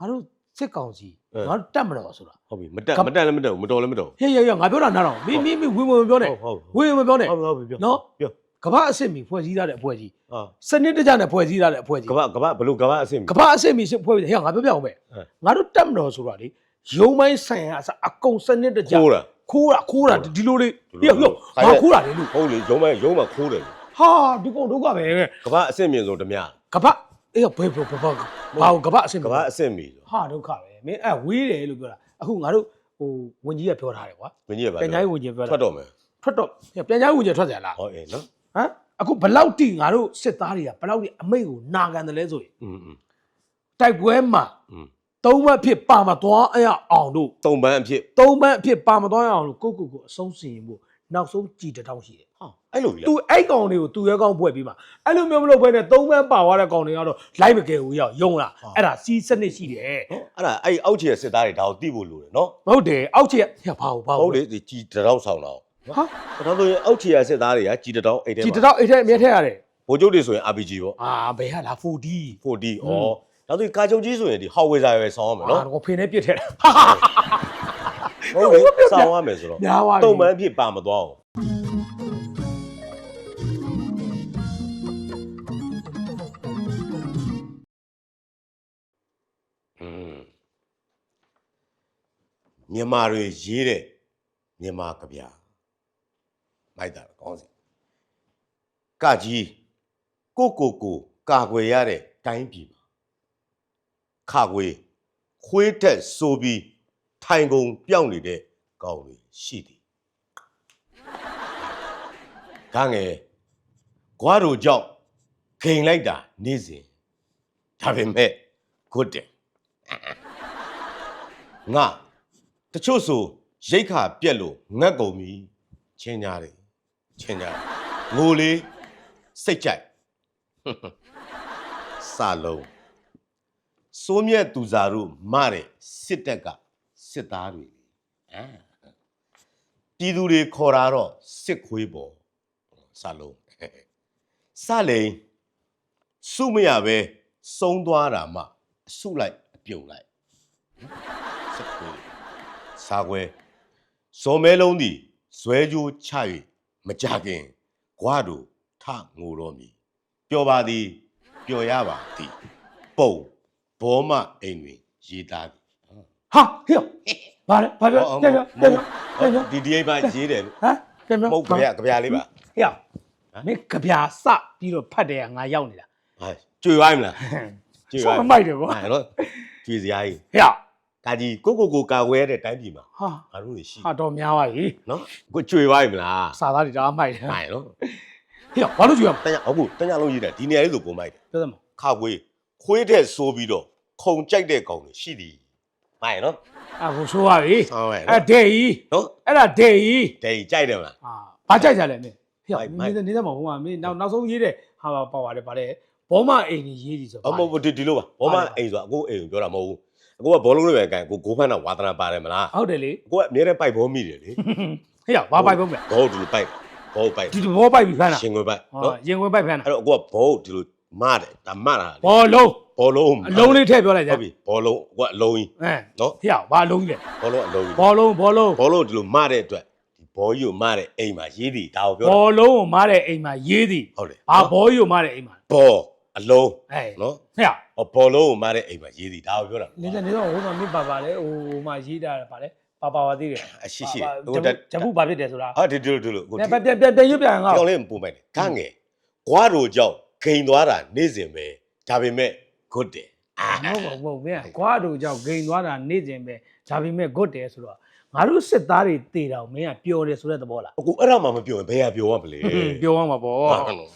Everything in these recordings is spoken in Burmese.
ငါတို့စစ်ကောင်စီအဲငါတို့တက်မတော်ဆိုတာဟုတ်ပြီမတက်ကပ်မတက်လည်းမတက်ဘူးမတော်လည်းမတော်ဟေးဟေးဟေးငါပြောတာနားတော့မင်းမင်းမင်းဝင်ဝင်မပြောနဲ့ဟုတ်ဟုတ်ဝင်ဝင်မပြောနဲ့ဟုတ်ဟုတ်ပြီပြောနော်ပြောကမ္ဘာအဆင့်မီဖွဲ့စည်းထားတဲ့အဖွဲ့ကြီးအာစနစ်တကျနဲ့ဖွဲ့စည်းထားတဲ့အဖွဲ့ကြီးကဘာကဘာဘလို့ကဘာအဆင့်ကမ္ဘာအဆင့်မီစစ်ဖွဲ့ပြီးဟဲ့ငါပြောပြအောင်ပဲအဲငါတို့တက်မတော်ဆိုတာလေရုံမိုင်းဆိုင်ရာအစအကုန်စနစ်တကျခိုးတာခိုးတာခိုးတာဒီလိုလေးဒီဟေ့လိုဟေ့ငါခိုးတာလေလူဟုတ်လေရုံးမရုံးမခိုးတယ်ဟာဒီကောင်ဒုက္ခပဲကဘာအဆင့်မြင့်ဆုံးဓမြကမ္ဘာ အေးဘယ်ဘယ်ဘယ်ဘာဘာကမ္ဘာအဆင့် ကဘာအဆင့်မြင့်ဆို ဟာဒုက္ခပဲမင်းအဲဝေးတယ်လို့ပြောတာအခုငါတို့ဟိုဝင်ကြီးကပြောထားတယ်ကွာ မင်းကြီးကဘာ ပြန်ကြားရေးဝင်ကြီးပြောတာ ထွက်တော့မယ် ထွက်တော့ပြန်ကြားရေးဝင်ကြီးထွက်ကြလား ဟောအေးနော် ဟမ်အခုဘလောက်တိငါတို့စစ်သားတွေကဘလောက်တိအမိတ်ကိုနာခံတယ်လဲဆိုရင် อืมอืม တိုက်ပွဲမှာ อืม သုံးမဖြစ်ပါမသွားအရအောင်တို့ တုံပန်းအဖြစ် သုံးမအဖြစ်ပါမသွားရအောင်လို့ကိုယ့်ကိုယ်ကိုအဆုံးစီရင်ဖို့ နောက်ဆုံးကြည်တစ်ထောင်ရှိတယ်ဟာအဲ့လိုကြီးသူအဲ့ကောင်တွေကိုသူရဲကောင်းဖွဲ့ပြီးမှအဲ့လိုမျိုးမလုပ်ဘဲနဲ့သုံးမပါသွားတဲ့ကောင်တွေကတော့လိုက်မကယ်ဘူးရောက်ယုံလားအဲ့ဒါစီးစနစ်ရှိတယ်နော်အဲ့ဒါအဲ့အောက်ခြေစစ်သားတွေဒါကိုသိဖို့လိုတယ်နော်ဟုတ်တယ်အောက်ချက်ကဟဲ့ဘာဘူးဘာဟုတ်ဘူးလေဒီကြီးတရောင်းဆောင်တော့ဟာဒါဆိုရင်အောက်ခြေရစစ်သားတွေကကြီးတရောင်းအိတ်ထဲကြည်တစ်မှာထောင်အဲ့ထဲအမြဲထည့်ရတယ်ဗိုလ်ချုပ်တွေဆိုရင် RPG ပေါ့ အာဘယ်ဟာလား 4D 40ဩဒါဆိုရင်ကာချုပ်ကြီးဆိုရင်ဒီဟော်ဝေဇာရွယ်ဆောင်းရမယ်နော်အာတော့ဖင်နဲ့ပြစ်ထည့်တာဟု တ်လေဆောင်းရမယ်ဆိုတော့ညားသွားပြီတုံပန်းအဖြစ်ပါမသွားအောင်อืมမြန်မာတွေရေးတဲ့မြန်မာကဗျာမိုက်တာကောင်းစီကကြီးကိုကိုကိုကာကွယ်ရတဲ့တိုင်းပြည်မှာခခွေခွေးတက်ဆိုပြီး ထိုင်ကုန်ပြောင်းနေတဲ့ကောင်းတွေရှိသည်ကငယ်ကွားတို့ကြောင့်ခိန်လိုက်တာနေ့စဉ်ဒါပေမဲ့ good day ငါတချို့ဆိုရိတ်ခါပြက်လို့ငတ်ကုန်ပြီချင်းညာတယ်ချင်းညာတယ်ငိုလေးစိတ်ကြိုက်စာလုံးစိုးမြတ်သူစာတို့မတဲ့စစ်တပ်က စစ်သားတွေလေအာပြည်သူတွေခေါ်တာတော့စစ်ခွေးပေါ်စာလုံးစလိန်စုမရပဲစုံသွားတာမှအစုလိုက်အပြုံလိုက်စခွေစာခွဲဇော်မဲလုံးသည်ဇွဲကြိုးချ၍မကြခင်ဂွားတို့ထငိုတော်မူပျော်ပါသည်ပျော်ရပါသည် ပုံဘောမအိမ်တွင်ရေးသားသည် ဟာဟေ့ဘာလဲဘာပြောပြန်ပြောပြန်ပြောပြန်ပြောဒီဒီအိမ်မှာရေးတယ်လို့ဟမ်ပြန်ပြောမဟုတ်ကြဗျာကြဗျာလေးပါဟေ့မင်းကြပြာစပြီးတော့ဖတ်တယ်ကငါရောက်နေတာဟာကြွေသွားပြီမလားကြွေဆောသွားင်းမိုက်တယ်ကွာဟာနော်ကြွေစရာကြီးဟေ့ကာကြီးကိုကိုကိုကာဝဲတဲ့တိုင်းပြည်မှာဟာငါတို့တွေရှိဟာတော့များပါပြီနော်ကိုကြွေသွားပြီမလားစာသားတွေဒါမိုက်တယ်ဟိုင်နော်ဟေ့ဘာလို့ကြည့်ရမတညာဟုတ်ဘူးတညာလုံးရေးတယ်ဒီနေရာလေးဆိုပုံမိုက်တယ်လဲပြောစမ်းခါခွေးခွေးတဲ့ဆိုးပြီးတော့ခုံကြိုက်တဲ့ကောင်တွေရှိသည် မှန်ရနော် အခုဆိုးပါပြီဆောင်းရအဲ့နော်ဒဲကြီးနော်အဲ့ဒါဒဲကြီးဒိန်ကြိုက်တယ်မလားအာဘာကြိုက်ကြလဲမင်းဟေ့မိုက်မိုက်မင်းနေနေမှာဟိုမှာမင်းနောက်နောက်ဆုံးရေးတဲ့ဟာပါပါပါတယ်ဗါလဲဘောမအိမ်ကြီးရေးသည်ဆိုအမဟုတ်ဒီဒီလိုပါဘောမအိမ်ဆိုတာအကိုအိမ်ကိုပြောတာမဟုတ်ဘူးအကိုကဘောလုံးတွေပဲကန်ကိုကိုဖန်းတော့ဝါသနာပါတယ်မလားဟုတ်တယ်လေအကိုကအမြဲတမ်းပိုက်ဘောမိတယ်လေဟေ့ဘာပိုက်ပုံးမလဲဘောဒီလိုပိုက်ဘောပိုက်ဒီဘောပိုက်ပြီးဖမ်းတာရှင်ခွေပိုက်ဟာနော်ရင်ဝင်ပိုက်ဖမ်းတာအဲ့တော့အကိုကဘောဒီလို မတယ်ဒါမတာလေဘောလုံးဘောလုံးအလုံးလေးထည့်ပြောလိုက်ကြဟုတ်ပြီဘောလုံးအကိုကအလုံးကြီးအဲနော်ဟေ့ဘာလုံးကြီးလဲဘောလုံးအလုံးကြီးဘောလုံးဘောလုံးဘောလုံးဒီလိုမတဲ့အတွက်ဒီဘောကြီးကိုမတဲ့အိမ်မှာရေးသည်ဒါကိုပြောတာဘောလုံးကိုမားတဲ့အိမ်မှာရေးသည်ဟုတ်တယ်ဘာဘောကြီးကိုမားတဲ့အိမ်မှာဘောအလုံးအဲနော်ဟေ့ဟောဘောလုံးကိုမတဲ့အိမ်မှာရေးသည်ဒါကိုပြောတာနေနေတော့ဟိုမှာမင်းပါပါလေဟိုဟိုမှာရေးတာပါလေပါပါပါသေးတယ်အရှိရှိပါဟိုပါတက်ဂျပူဘာဖြစ်တယ်ဆိုတာဟာဒီဒီလိုဒီလိုကိုပြန်ပြန်ပြန်ပြန်ရွတ်ပြန်ငါ့ကြောင်လေးပုံပိုက်တယ်ကငယ်ကွားတို့ကြောင့် ဂိန်သွားတာနေ့စဉ်ပဲဒါပေမဲ့ good တယ်အာမဟုတ်ဘူးမဟုတ်ဘူးမင်းကွာတို့ကြောင့်ဂိန်သွားတာနေ့စဉ်ပဲဒါပေမဲ့ good တယ်ဆိုတော့ငါတို့စစ်သားတွေတေတာကိုမင်းကပျော်တယ်ဆိုတဲ့သဘောလားအခုအဲ့ဒါမှမပြောရင်ဘယ်ဟာပြောရမလဲပြောအောင်ပါဗောဟာနော်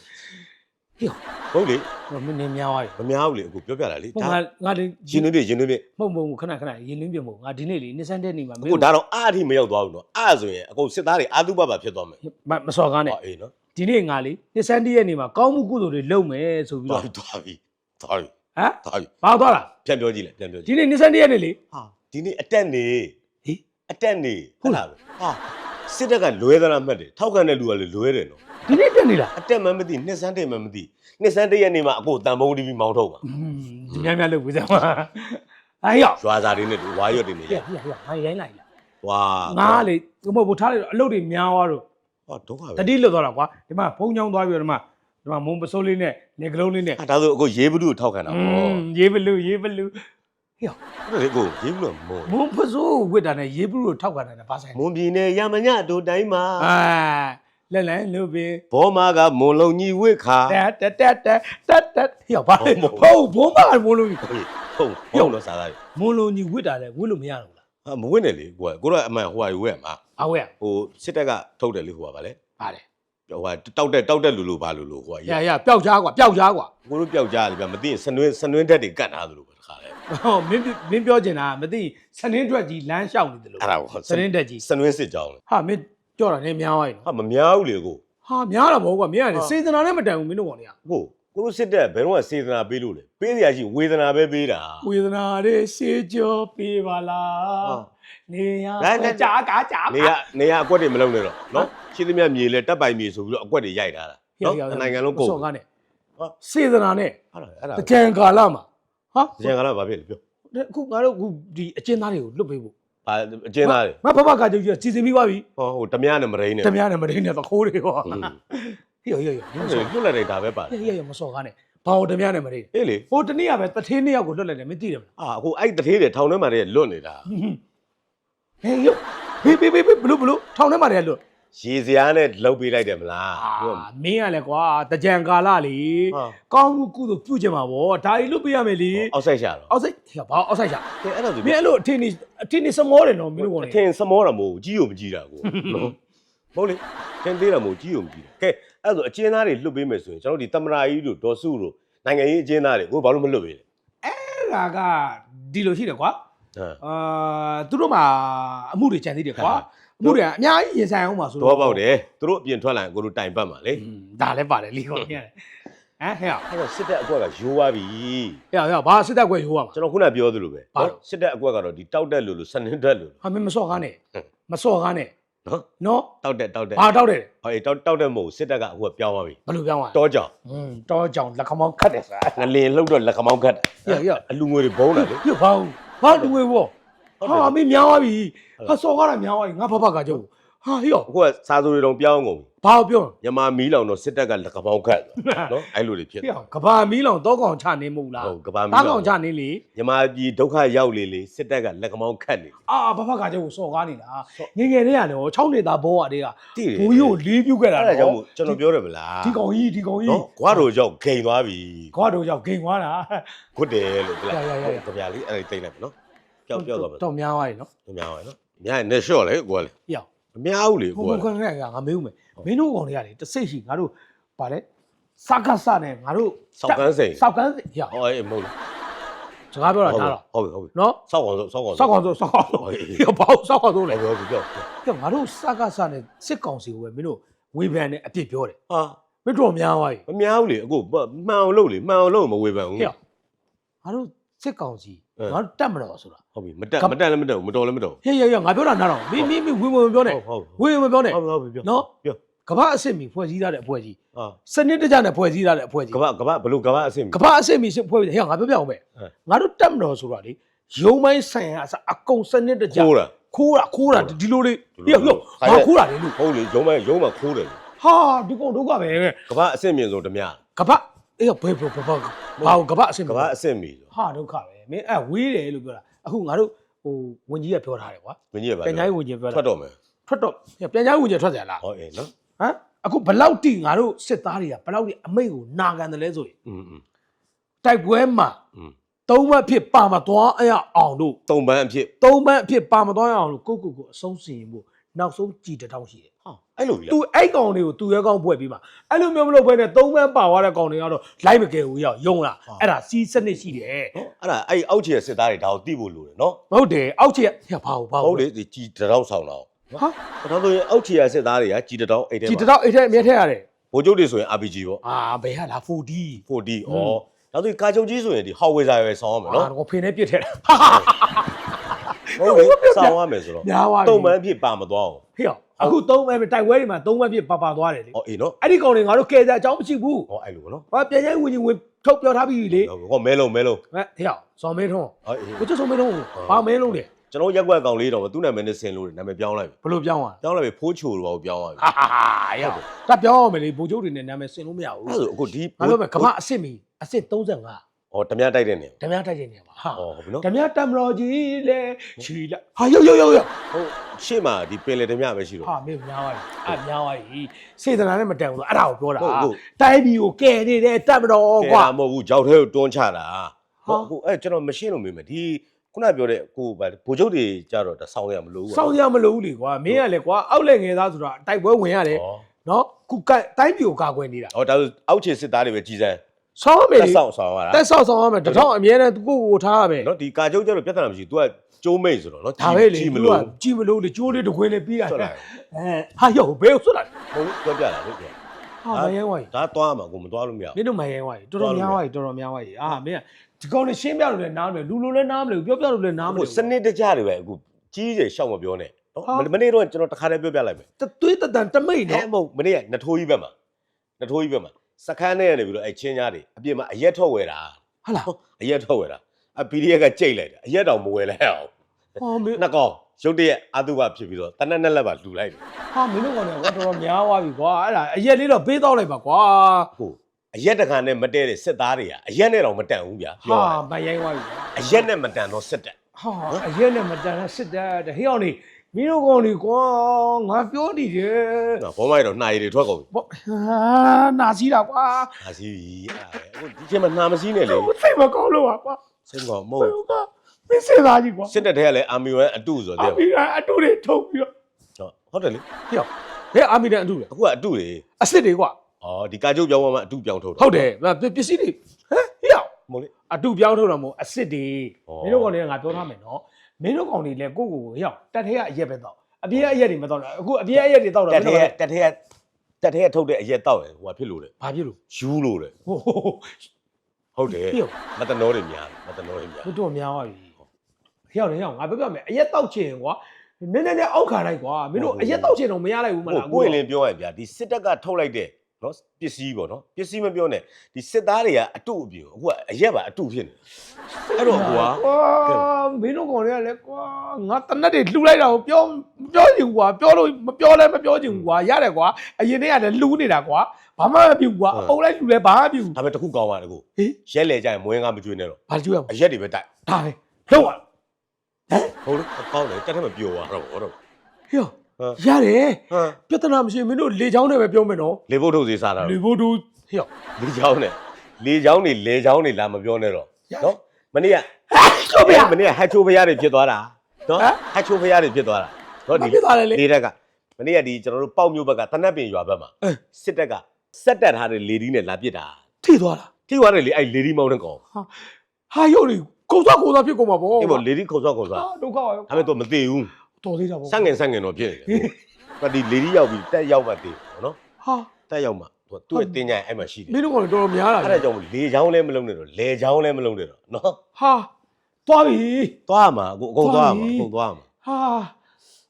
ဟုတ်လေဟိုမင်းနေများသွားပြီမများဘူးလေအခုပြောပြတာလေဟိုဒါငါငါဒီရင်သွင်းပြရင်သွင်းပြမဟုတ်မဟုတ်ခဏခဏရင်လင်းပြမဟုတ်ငါဒီနေ့လေနေစမ်းတဲ့နေမှာမအခုင်းဒါတော့အားအထိမရောက်သွားဘူးနော်အားဆိုရင်အခုစစ်သားတွေအာတုပပဖြစ်သွားမယ်မမစော်ကားနဲ့ဟောအေးနော် ဒီနေ့ငါလေနေစမ်းတဲ့ရဲ့နေမှာကောင်းမှုကုသိုလ်တွေလုပ်မယ်ဆိုပြီးသွားတော့ပြီသွားပြီသွားပြီဟမ်သွားပြီဘာသွားလားပြန်ပြောကြည့်လိုက်ပြန်ပြောကြဒီည့်နေ့နေစမ်းတဲ့ရဲ့နေလေဟာဒီနေ့အတက်နေဟေးအတက်နေဟုတ်လားဟာစစ်တပ်ကလွဲသလားမှတ်တယ်ထောက်ခံတဲ့လူကလည်းလွဲတယ်နော်ဒီနေ့တက်နေလားအတက်မှမသိနှစ်စန်းတက်မှမသိနှစ်စန်းတက်ရက်နေမှာအခုတန်ဖုံးတီးပြီးမောင်းထုတ်ပါอืมများများလုပ်ပြီးစမ်းပါဟဟဲ့ရောက်ရွာသားတွေနဲ့ဝါရွက်တွေနဲ့ဟဲ့ဟဲ့ဟဲ့ငါရိုင်းလိုက်လားဝါငါလေဘုမဘထားလိုက်တော့အလုပ်တွေများသွားတော့ ဟောဒုက္ခတပဲတိလွတ်သွားတာကွာဒီမှာဖုံးချောင်းသွားပြီးတော့ဒီမှာဒီမှာမုံပစိုးလေးနဲ့နေကလုံးလေးနဲ့အဲ့ဒါဆိုအခုရေးဘူးတို့ထောက်ခံတာอืပေါ့มရေးဘလူရေးဘလူအဲ့ဒါလေကိုရေးဘူးလို့မုံမုံပစိုးကိုဝစ်တာနဲ့ရေးဘလူကိုထောက်ခံတယ်နဲ့ဘာဆိုင်လဲမွန်ပြည်နယ်ရမညတို့တိုင်းမှာအာလက်လန်းလူပင် ဘောမာကမွန်လုံးကြီးဝစ်ခါတက်တက်တက်တက်တက်တက်ဟေ့ဘာလဲဖုံးဘုံမကမုံလုံးကြီးဟုတ်ဟုတ်ဟုတ်လို့စားသားတယ်မုံလုံးကြီးဝစ်တာလေဝစ်လို့မရတော့ဘူးလား ဟာမဝစ်နဲ့လေကိုကကိုတော့အမှန်ဟိုဟာဝက်မှာအဝဲဟိုစစ်တပ်ကထုတ်တယ်လေဟိုကဗာလေပါတယ်ဟိုဟာတောက်တက်တောက်တက်လူလူဘာလူလူဟိုကရရပျောက်ကြားကွာပျောက်ကြားကွာကိုတို့ပျောက်ကြလေဗျမသိရင်စနွင်းစနွင်းတက်တွေကတ်ထားသလိုပဲတခါလေဟောမင်းမင်းပြောချင်တာမသိစနင်းတွက်ကြီးလမ်းလျှောက်နေတယ်လို့အဲ့ဒါကိုစနင်းတက်ကြီးစနွင်းစစ်ကြောင်းလေဟာမင်းကြောက်တာနဲ့များသွားပြီနော်ဟာမများဘူးလေကိုဟာများတာမဟုတ်ကွာမင်းကလေဟာစေတနာနဲ့မတန်ဘူးမင်းတို့ကောင်တွေကကို ကိုတို့စစ်တက်ဘယ်တော့မှစေတနာပေးလို့လေပေးစရာရှိဝေဒနာပဲပေးတာ ဝေဒနာတွေရှေးကြောပေးပါလားဟာနေရဒါနဲ့ကြာကားကြာနေရနေရအကွက်တွေမလုံးနဲ့တော့နော်ရှင်းသမျှမြေလေတက်ပိုင်မြေဆိုပြီးတော့အကွက်တွေရိုက်ထားတာနော်တစ်နိုင်ငံလုံးကုန်စော်ကားနဲ့ဟာစေတနာနဲ့ဟာအဲ့ဒါတကြံကာလမှာဟာကြံကလာဘာဖြစ်လဲပြောအခုငါတို့အခုဒီအကျဉ်းသားတွေကိုလွတ်ပေးဖို့ဘာအကျဉ်းသားတွေငါဘဘကကြုတ်ကြီးစီစဉ်ပြီးသွားပြီဟောဟိုဓမြနဲ့မရိန်းနဲ့ တမရနဲ့မရင်းနဲ့သခိုးတွေဟော ဟွန်းဟေ့ဟေ့ဟေ့မစော်လွတ်လိုက်တာပဲပါတယ်ဟေ့ဟေ့ဟေ့မစော်ကားနဲ့ဘာလို့တမရနဲ့မရင်းအေးလေဟိုတနေ့ကပဲတထင်းနှစ်ယောက်ကိုလွတ်လိုက်တယ်မသိတယ်မလားအာအခုအဲ့တထေးတွေထောင်ထဲမှာတည်းလွတ်နေတာဟေးယောဘေးဘေးဘေးဘလို့ဘလို့ထောင်ထဲမှာတည်းလွတ်ရေစရာနဲ့လှုပ်ပေးလိုက်တယ်မလားအာဟုတ်မင်းကလည်းကွာတကြံကာလလေဟာကောင်းမှုကုသိုလ်ပြုကျင်မှာဗောဒါကြီးလွတ်ပေးရမယ်လေအောက်ဆိုင်ရှာတော့အောက်စိတ်ဟေ့ဘာအောက်ဆိုင်ရှာကဲအဲ့ဒါဆိုမင်းအဲ့လိုအထင်နေအထင်နေစမောတယ်နော်မင်းတို့ကောင်အလေထင်စမောတာမဟုတ်ဘူးကြီးုံမကြီးတာကိုနော် မဟုတ်လေထင်သေးတာမဟုတ်ကြီးုံမကြီးတာကဲအဲ့ဒါဆိုအကျဉ်းသားတွေလွတ်ပေးမယ်ဆိုရင်ကျွန်တော်တို့ဒီတမရာကြီးတို့ဒေါ်စုတို့နိုင်ငံရေးအကျဉ်းသားတွေကိုဘာလို့မလွတ်ပေးလဲအဲ့ဒါကဒီလိုရှိတယ်ကွာဟမ်အာသူတို့မှာအမှုတွေကြံသေးတယ်ကွာဟာအမှုတွေကအများကြီးရင်ဆိုင်အောင်ပါဆိုတော့ပေါက်တယ်သူတို့အပြင်ထွက်လာရင်ကိုတို့တိုင်ပတ်မှာလေอืมဒါလည်းပါတယ်လီကောင်ပြန်တယ်ဟမ်ဟဲ့အဲ့တော့စစ်တပ်အကွက်ကရိုးသွားပြီဟဲ့ဟဲ့ဘာစစ်တပ်ကွယ်ရိုးရမှာကျွန်တော်ခုနပြောသလိုပဲဘာလို့စစ်တပ်အကွက်ကတော့ဒီတောက်တက်လို့လို့စနစ်တက်လို့ဟာမင်းမစော့ကားနဲ့ဟမ်မစော့ကားနဲ့ နော်နော်တောက်တက်တောက်တက်ဘာတောက်တယ်ဟောအေးတောက်တောက်တက်မဟုတ်ဘူးစစ်တပ်ကအခုကပြောင်းသွားပြီဘယ်လိုပြောင်းသွားလဲတောကြောင်อืมတောကြောင်လက်ခမောင်းခတ်တယ်ဆိုတာငလင်လှုပ်တော့လက်ခမောင်းခတ်တာဟဲ့ဟဲ့အလူငွေတွေဘုံးတာလေပြဘာဘူးဘာတူဝေဘောဟုတ်ဟာတယ်မင်းများသွားပြီဟုတ်ဟာစော်ကားတာများသွားပြီငါဘဘကကြောက်ဟာဟေ့အခုကစာစိုးတွေတော့ပြောင်းကုန်ပြီ ဘာပြောမြန်မာမီးလောင်တော့စစ်တပ်ကလက်ခမောင်းခတ်သွားနော်အဲ့လိုတွေဖြစ်ဟေ့ကဘာမီးလောင်တော့ကောင်ချနေမဟုတ်လားဟုတ်ကဘာမီးတားလောကောင်င်ချနေလေမြန်မာပြည်ဒုက္ခရောက်လေလေစစ်တပ်ကလက်ခမောင်းခတ်လေအာဘဘကကြောက်စော်ကားနေတာငယ်ငယ်လေးရတယ်ဟော6နေတာဘောကတည်းကတိတယ်ဘူကြီးကိုလေးပြုတ်ခဲ့တာအဲ့ဒါကြောင့်မို့ကျွန်တော်ပြောတယ်မလားဒီကောင်ကြီးဒီကောင်ကြီးနော်ကွာတို့ကြောင့်ဂိန်သွားပြီကွာတို့ကြောင့်ဂိမ်သွားတာခွတ်တယ်လို့ပြလိုက်ရရရရကြပြလေးအဲ့ဒါတိတ်လိုက်ပြီနော်ပျောက်ပျောက်သွားပြီတော့များသွားပြီနော်မများပါဘူးနော်များရင်နဲ့ရှော့လေကိုကလေဟေ့ မများဘူးလေဟိုကိုကဘခွန်းကငါမေးဦးမယ်မင်းတို့ကောင်တွေကလေတစိတ်ရှိငါတို့ဗာလဲစကစနဲ့ငါတို့စောက်ကန်းစိန်စောက်ကန်းဟေ့ဟောအေးမဟုတ်လားစကားပြောတာဒါတော့ဟုတ်ပြီဟုတ်ပြီနော်စောက်ကောင်စောက်ကောင်စောက်ကောင်ဆိုစောက်ကောင်ဆိုဟုတ်ပြီဟေ့ဘာလို့စောက်ကောင်ဆိုလဲဟုတ်ပြီဟုတ်ပြီပြောကဲငါတို့စကစနဲ့စစ်ကောင်စီကိုပဲမင်းတို့ဝေဖန်နဲ့အပြစ်ပြောတယ်ဟာမင်းတို့များသွားပြီမများဘူးလေအခုမှန်အောင်လုပ်လေမှန်အောင်လုပ်မဝေဖန်ဘူးဟေ့ငါတို့စစ်ကောင်စီအဲ ငါတို့တက်မတော်ဆိုတာဟုတ်ပြီမတက်မတက်လည်းမတက်ဘူးမတော်လည်းမတော်ဟေ့ဟေ့ဟေ့ငါပြောတာနားတော့မင်းမင်းမင်းဝေမပြောနဲ့ဟုတ်ဟုတ်ဝေမပြောနဲ့ဟုတ်ဟုတ်ပြီပြောနော်ပြောကမ္ဘာအဆင့်မီဖွဲ့စည်းထားတဲ့အဖွဲ့ကြီးဟာစနစ်တကျနဲ့ဖွဲ့စည်းထားတဲ့အဖွဲ့ကြီးကဘာကဘာဘလို့ကဘာအဆင့်ကမ္ဘာအဆင့်မီဖွဲ့ပြီးဟဲ့ငါပြောပြအောင်ပဲအဲငါတို့တက်မတော်ဆိုတာလေရုံမိုင်းဆိုင်ရာအစအကုန်စနစ်တကျခိုးတာခိုးတာခိုးတာဒီလိုလေးဒီလိုဟေ့ဟေ့ခိုင်းဘာတဲ့ခိုးတာလဲလို့ဟုတ်လေရုံးမရုံးမခိုးတယ်လေဟာဒီကောင်ဒုက္ခပဲကဘာအဆင့်မြင့်ဆုံးဓမြကမ္ဘာအေးဘယ်ဘယ်ဘယ်ဘာဘာကမ္ဘာအဆင့်မီကဘာအဆင့်မြင့်ဆိုဟာဒုက္ခပဲ မင်းအဲ့ဝေးတယ်လို့ပြောတာအခုငါတို့ဟိုဝင်ကြီးကပြောထားတယ်ကွာဝင်ကြီးကပါပြန်ကြားရေးဝင်ကြီးပြောတာထွက်တော့မယ်ထွက်တော့ပြန်ကြားရေးဝင်ကြီးထွက်ကြလားဟုတ်ရဲ့နော်ဟမ်အခုဘလောက်တိငါတို့စစ်သားတွေကဘလောက်တိအမိတ်ကိုနာခံတယ်လဲဆိုရင်တိုက်ပွဲမှာသုံးဘက်ဖြစ်ပါမသွားအရအောင်တို့သုံးဘက်ဖြစ်သုံးဘက်ဖြစ်ပါမသွားရအောင်လို့ကိုကိုကိုအဆုံးစီရင်ဖို့ နောက်ဆုံးကြည်တစ်ထောင်ရှိတယ်ဟာအဲ့လိုကြီးသူအဲ့ကောင်တွေကိုသူရဲကောင်းဖွဲ့ပြီးမှအဲ့လိုမျိုးမလုပ်ဘဲနဲ့သုံးဘက်ပါသွားတဲ့ကောင်တွေကတော့လိုက်မကယ်ဘူးရောက်ယုံလားအဲ့ဒါစီးစနစ်ရှိတယ်နော်အဲ့ဒါအဲ့အောက်ခြေစစ်သားတွေဒါကိုတိဖို့လိုတယ်နော်ဟုတ်တယ်အောက်ချက်ကဟဲ့ဘာဘူးဘာဟုတ်ဘူးလေဒီကြီးတရောင်းဆောင်တော့ဟာဒါဆိုရင်အောက်ခြေရစစ်သားတွေကကြီးတရောင်းအိတ်ထဲကြည်တစ်မှာထောင်အဲ့ထက်အမြဲထက်ရတယ်ဗိုလ်ချုပ်တွေဆိုရင် RPG ပေါ့ အာဘယ်ဟာလား 4D 4D ဩဒါဆိုရင်ကာချုပ်ကြီးဆိုရင်ဒီဟော်ဝေဇာပဲဆောင်းရမယ်နော်နော်တော့ဖင်နဲ့ပြစ်ထက်တာဟု တ်လေဆောင်းရမယ်ဆိုတော့ညားသွားပြီတုံပန်းအဖြစ်ပါမသွားအောင်ဟေ့အခုသုံးဘက်ပဲတိုက်ပွဲတွေမှာသုံးဘက်ဖြစ်ပါပါသွားတယ်လေဟောအေးနော်အဲ့ဒီကောင်တွေငါတို့ကယ်တဲ့အကြောင်းမရှိဘူးဟောအဲ့လိုနော်ဟာပြန်ရိုက်ဝင်ကြီးဝင်ထုတ်ပြောထားပြီလေဟောမဲလုံးမဲလုံးဟဲ့ဟေ့အောင်ဇော်မင်းထွန်းဟောအေးကိုကျွတ်ဇော်မင်းထွန်းဘာမင်းလုံးလဲကျွန်တော်ရက်ကွက်ကောင်လေးတော့သူ့နာမည်နဲ့ဆင်လို့နာမည်ပြောင်းလိုက်ပြီဘလို့ပြောင်းသွားပြောင်းလိုက်ပြီဖိုးချိုတော့ပြောင်းသွားပြီဟာဟာဟာဟေ့အောင်ဒါပြောင်းအောင်မယ်လေဘိုလ်ချုပ်တွေနဲ့နာမည်ဆင်လို့မရဘူးအဲ့ဒါဆိုအခုဒီငါပြောမယ်ကမ္ဘာအစ်စ်မီအစ်စ်35 ဟောဓမြတိုက်တဲ့နေ ဓမြတိုက်ကျင်နေပါဟာဟောဟုတ်ပြီနော် ဓမြတမတော်ကြီးလေချီလာဟာရောက်ရောက်ရောက်ရောက်ဟုတ်ရှေ့မှာဒီပင်လေဓမြပဲရှိတော့ ဟာမင်းများသွားပြီအများသွားပြီစေတနာနဲ့မတန်ဘူးဆိုအဲ့ဒါကိုပြောတာဟုတ်ဟုတ် တိုင်းပြည်ကိုကယ်နေတဲ့တမတော်ကဲကွာတာမဟုတ်ဘူးကြောက်ထဲကိုတွန်းချတာဟာဟောအခုအဲ့ကျွန်တော်မရှင်းလို့မေးမယ်ဒီခုနပြောတဲ့ကိုဗာဗိုလ်ချုပ်တွေကြတော့ဒါဆောင်းရမလို့ဘူးစောင့်ရမလို့လေကွာမင်းကလေကွာအောက်လက်ငယ်သားဆိုတာတိုက်ပွဲဝင်ရတယ်ဟောနော်ခုကတိုင်းပြည်ကိုကာကွယ်နေတာဟောဒါဆိုအောက်ခြေစစ်သားတွေပဲကြီးစမ်း ဆောင်းရမယ်တက်လေဆောင်ဆောင်ရတာတက်ဆောက်ဆောင်ရမယ်တထောင်အမြဲတမ်းသူကိုကိုထားရမယ်နော်ဒီကာကျုပ်ကျတော့ပြဿနာမရှိဘူး तू ကကျိုးမိတ်ဆိုတော့နော်ဒါပဲလေကြီးမသူလို့ကကြည့်မလို့လေကြိုးလေးတစ်ခွင်းလေးပြီးတာဆွတ်အဲလိုက်ဟာရောက်ဘယ်ကိုဆွတ်လာလဲဟုတ်ပြောပြတာဟုတ်ကဲ့ဟာမယန်းဝါကြီးဒါသွားမှာကိုမသွားလို့မရမင်းတို့မယန်းဝါကြီးတော်တော်များဝါကြီးတော်တော်များဝါကြီးအာမင်းကဒီကောင်လေးရှင်းပြလို့လည်းနားမလဲလူလိုလည်းနားမလဲပြောပြလို့လည်းနားမဘူးလဲဟိုစနစ်တကျတွေပဲအခုကြီးကျယ်ရှောက်မပြောနဲ့နော်ဟာမနေ့တော့ကျွန်တော်တခါတည်းပြောပြလိုက်မယ်တသွေးတတန်တမိတ်အဲနော်မဟုတ်မနေ့ကနထိုးကြီးဘက်မှာနထိုးကြီးဘက်မှာ စခန်းထဲကနေပြီးတော့အဲချင်းကြားတွေအပြင်မှာအရက်ထွက်ဝယ်တာဟာလားအရက်ထွက်ဝယ်တာအ PDF ကကြိတ်လိုက်တာအရက်တောင်မဝယ်လဲအောင်ဟာမင်းနှစ်ကောင်ရုတ်တရက်အတုပဖြစ်ပြီးတော့တနက်နဲ့လက်ပါလှူလိုက်တယ်ဟာမင်းတို့ကောင်လည်းကွာတော်တော်များသွားပြီကွာအဲ့ဒါအရက်လေးတော့ပေးတော့လိုက်ပါကွာဟုတ်အရက်တကန်နဲ့မတည့်တဲ့စစ်သားတွေကအရက်နဲ့တော့မတန်ဘူးဗျာပြောဟာရရင်မယန်းဝါကြီးကွာအရက်နဲ့မတန်တော့စစ်တပ်ဟာအရက်နဲ့မတန်တဲ့စစ်တပ်တဲ့ဟေးအောင်နေ မင်းတို့ကောင်လေးကွာငါပြောနေတယ်နော်ဘောမိုက်တော့နှာရည်တွေထွက်ကုန်ပြီဘောဟာနာစီတာကွာဟာစီပြီအဲ့ဒါပဲအခုဒီချိန်မှာနှာမစည်းနဲ့လေစိတ်မကောင်းလို့ပါကွာစိတ်ကောင်မဘဟုတ်ယ်ကမင်းစစ်သားကြီးကွာစစ်တပ်ထဲကလည်းအာမီဝမ်အတုဆိုအာတဲ့မီကအတူတွေထုတ်ပြီးတော့ဟုတ်တယ်လေဟေးအောင်ဟဲ့အာမီတဲ့အတူလေအခုကအတုတွေအစ်စ်တွေကွာဩဒီကာကျုပ်ပြောင်းသွားမှအတုပြောင်းထုတ်တာဟုတ်တယ်ပစ္စည်းတွေဟမ်ဟေးအောင်မဟုတ်လေ အတူပြောင်းထုတ်တာမဟုတ်အစ်စ်တွေဩမင်းတို့ကောင်တွေကငါပြောထားမယ်နော် မင်းတို့ကောင်တွေလည်းကိုယ့်ကိုယ်ကိုဟေးအောင်တက်ထဲကအရက်ပဲတော့အပြေးအရက်တွေမတော့အခုအပြေးအရက်တွေတော့တာတက်ထဲကတက်ထဲကတက်ထဲကထုတ်တဲ့အရက်တောက်ရဟိုကဖြစ်လို့တယ်ဘာဖြစ်လို့ယူလို့တယ်ဟိုဟိုဟိုဟုတ်တယ်ဟေးအောင်မတနောတွေများတယ်မတနောတွေများဘုတော့များသွားပြီဟေ့အောင်လေဟေ့အောင်ငါပြောပြမယ်အရက်တောက်ချင်ကွာနည်းနည်းနဲ့အောက်ခံလိုက်ကွာမင်းတို့အရက်တောက်ချင်တော့မရလိုက်ဘူးမဟိုလားကိုယ်လည်းပြောရပြဒီစစ်တပ်ကထုတ်လိုက်တဲ့ နော်ပစ္စည်းပေါ့နော်ပစ္စည်းမပြောနဲ့ဒီစစ်သားတွေကအတုအပြူအခုကအရက်ပါအတုဖြစ်နေအဲ့တော့ကွာကွာမင်းတို့ကောင်တွေကလည်းကွာငါတနက်တွေလှူလိုက်တာကိုပြောမပြောချင်ဘူးကွာပြောလို့မပြောလဲမပြောချင်ဘူးကွာရတယ်ကွာအရင်တည်းကလည်းလှူနေတာကွာဘာမှမပြုတ်ကွာအပုံလိုက်လှူလဲဘာမှမပြုတ်ဒါပေမဲ့တစ်ခုကောင်းပါတယ်ကိုဟေးရက်လေကြရင်မွေးကားမကျွေးနဲ့တော့ဘာကြည့်ရမအရက်တွေပဲတိုက်ဒါပဲလောက်ရဟုတ်လို့ကောင်းတယ်တက်ထက်မပြောရတော့ဘောတော့ဟေ့ဟမ် ရတယ်ဟမ်ပြဿနာမရှိရင်မင်းတို့လေချောင်းနဲ့ပဲပြောမယ်နော်လေဘုတ်ထုတ်စီစားတာလေတော့ဘိုးတို့ဟေ့လေချောင်းနဲ့လေချောင်းတွေလေချောင်းတွေလာမပြောနဲ့တော့နော်မနေ့ကချိုးပြမနေ့ကဟက်ချိုးဖရားတွေဖြစ်သွားတာနော်ဟမ်ဟက်ချိုးဖရားတွေဖြစ်သွားတာနော်ဘာဒီဖြစ်သွားလဲလေလေတက်ကမနေ့ကဒီကျွန်တော်တို့ပေါက်မျိုးဘက်ကတနက်ပင်ရွာဘက်မှာအဲစစ်တပ်ကစက်တက်ထားတဲ့လေဒီနဲ့လာပစ်တာထိသွားတာထိသွားတယ်လေအဲ့လေဒီမောင်းတဲ့ကောင်ဟာယုတ်လေကိုစားကိုစားဖြစ်ကုန်မှာပေါ့အေးပေါ့လေဒီခုံစောက်ခုံစောက်ဟာဒုက္ခပါပဲဒါပေမဲ့တော့မသိဘူး တော်သေးတာပေါ့ဆန့်ငင်ဆန့်ငင်တော့ဖြစ်နေတယ်ဘာဒီလေဒီရောက်ပြီးတက်ရောက်မှတည်ပေါ့နော်ဟာတက်ရောက်မှသူကသူ့ရဲ့တင်ကြရင်အဲ့မှာရှိတယ်မင်းတို့ကောင်တော်တော်များလာအဲ့ဒါကြောင့်လေချောင်းလည်းမလုံးနဲ့တော့လေချောင်းလည်းမလုံးနဲ့တော့နော်ဟာသွားပြီသွားမှာအခုအကုန်သွားမှာအကုန်သွားမှာဟာ